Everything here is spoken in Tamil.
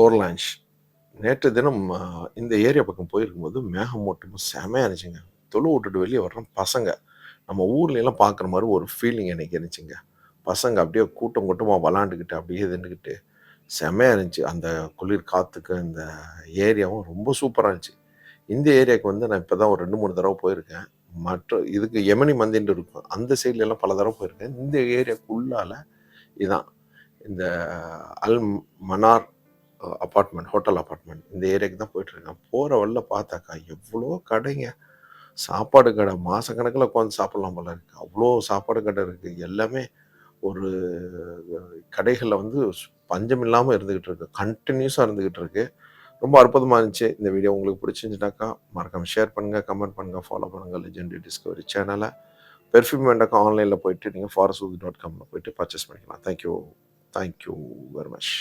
கோர்லான்ச் நேற்று தினம் இந்த ஏரியா பக்கம் போயிருக்கும்போது மேகமூட்டமும் செமையாக இருந்துச்சுங்க. தொழு விட்டுட்டு வெளியே வர்றோம் பசங்க நம்ம ஊர்ல பார்க்குற மாதிரி ஒரு ஃபீலிங் எனக்கு இருந்துச்சுங்க. பசங்க அப்படியே கூட்டம் கூட்டமாக விளாண்டுக்கிட்டு அப்படியே இதுன்னுக்கிட்டு செமையாக இருந்துச்சு. அந்த குளிர் காற்றுக்கு இந்த ஏரியாவும் ரொம்ப சூப்பராக இருந்துச்சு. இந்த ஏரியாவுக்கு வந்து நான் இப்போ தான் ஒரு ரெண்டு மூணு தடவை போயிருக்கேன். மற்ற இதுக்கு எமனி மந்தின்னு இருக்கும். அந்த சைட்ல பல தடவை போயிருக்கேன். இந்த ஏரியாவுக்குள்ளால் இதான். இந்த Al Manar apartment hotel apartment இந்த ஏரியாவுக்கு தான் போயிட்டுருக்கேன் போகிற வழியில் பார்த்தாக்கா எவ்வளோ கடைங்க. சாப்பாடு கடை மாதக்கணக்கில் உட்காந்து சாப்பிட்லாம் போல இருக்குது அவ்வளோ சாப்பாடு கடை இருக்குது எல்லாமே ஒரு கடைகளில் வந்து பஞ்சம் இல்லாமல் இருந்துக்கிட்டு இருக்கு. கண்டினியூஸாக இருந்துக்கிட்டு இருக்கு. ரொம்ப அற்புதமாக இருந்துச்சு. இந்த வீடியோ உங்களுக்கு பிடிச்சிருந்துச்சுனாக்கா மறக்காமல் ஷேர் பண்ணுங்கள் கமெண்ட் பண்ணுங்கள் ஃபாலோ பண்ணுங்கள் லெஜெண்டரி டிஸ்கவரி சேனலை பெர்ஃப்யூம் வேண்டாக்கா ஆன்லைனில் போயிட்டு நீங்கள் ஃபாரஸ்ட் டாட் காமில் போயிட்டு பர்ச்சேஸ் பண்ணிக்கலாம். Thank you thank you very much